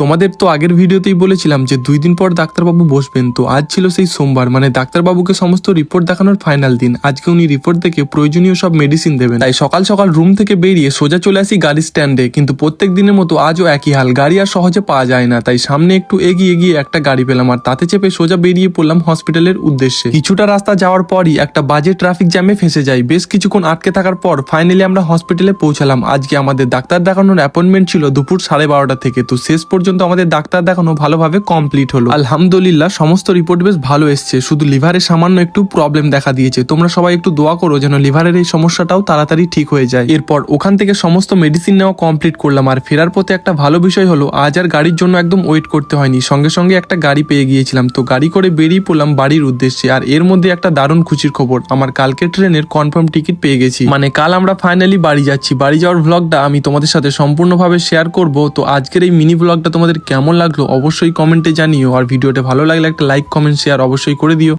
তোমাদের তো আগের ভিডিওতেই বলেছিলাম যে দুই দিন পর ডাক্তারবাবু বসবেন, তো আজ ছিল সেই সোমবার। মানে ডাক্তারবাবুকে সমস্ত রিপোর্ট দেখানোর ফাইনাল দিন। আজকে উনি রিপোর্ট দেখে প্রয়োজনীয় সব মেডিসিন দেবেন। তাই সকাল সকাল রুম থেকে বেরিয়ে সোজা চলে আসি গাড়ি স্ট্যান্ডে কিন্তু প্রত্যেক দিনের মতো আজও একই হাল। গাড়ি আর সহজে পাওয়া যায় না। তাই সামনে একটু এগিয়ে গিয়ে একটা গাড়ি পেলাম। আর তাতে চেপে সোজা বেরিয়ে পড়লাম হসপিটালের উদ্দেশ্যে। কিছুটা রাস্তা যাওয়ার পরই একটা বাজে ট্রাফিক জ্যামে ফেসে যাই বেশ কিছুক্ষণ আটকে থাকার পর ফাইনালি আমরা হসপিটালে পৌঁছালাম। আজকে আমাদের ডাক্তার দেখানোর অ্যাপয়েন্টমেন্ট ছিল দুপুর সাড়ে বারোটা থেকে। তো শেষ পর্যন্ত আমাদের ডাক্তার দেখানো ভালোভাবে কমপ্লিট হলো। আলহামদুলিল্লাহ, সমস্ত রিপোর্ট বেশ ভালো এসছে। শুধু লিভারে সামান্য একটু প্রবলেম দেখা দিয়েছে। তোমরা সবাই একটু দোয়া করো যেন লিভারের এই সমস্যাটাও তাড়াতাড়ি ঠিক হয়ে যায়। এরপর ওখান থেকে সমস্ত মেডিসিন নেওয়া কমপ্লিট করলাম। আর ফেরার পথে একটা ভালো বিষয় হলো, আজ আর গাড়ির জন্য একদম ওয়েট করতে হয়নি। সঙ্গে সঙ্গে একটা গাড়ি পেয়ে গিয়েছিলাম। তো গাড়ি করে বেরিয়ে পড়লাম বাড়ির উদ্দেশ্যে। আর এর মধ্যে একটা দারুণ খুশির খবর। আমার কালকে ট্রেনের কনফার্ম টিকিট পেয়ে গেছি। মানে কাল আমরা ফাইনালি বাড়ি যাচ্ছি। বাড়ি যাওয়ার ভ্লগটা আমি তোমাদের সাথে সম্পূর্ণভাবে শেয়ার করব। তো আজকের এই মিনি ভ্লগটা তোমাদের কেমন লাগল অবশ্যই কমেন্টে জানিও। আর ভিডিওটা ভালো লাগলে একটা লাইক কমেন্ট শেয়ার অবশ্যই করে দিও।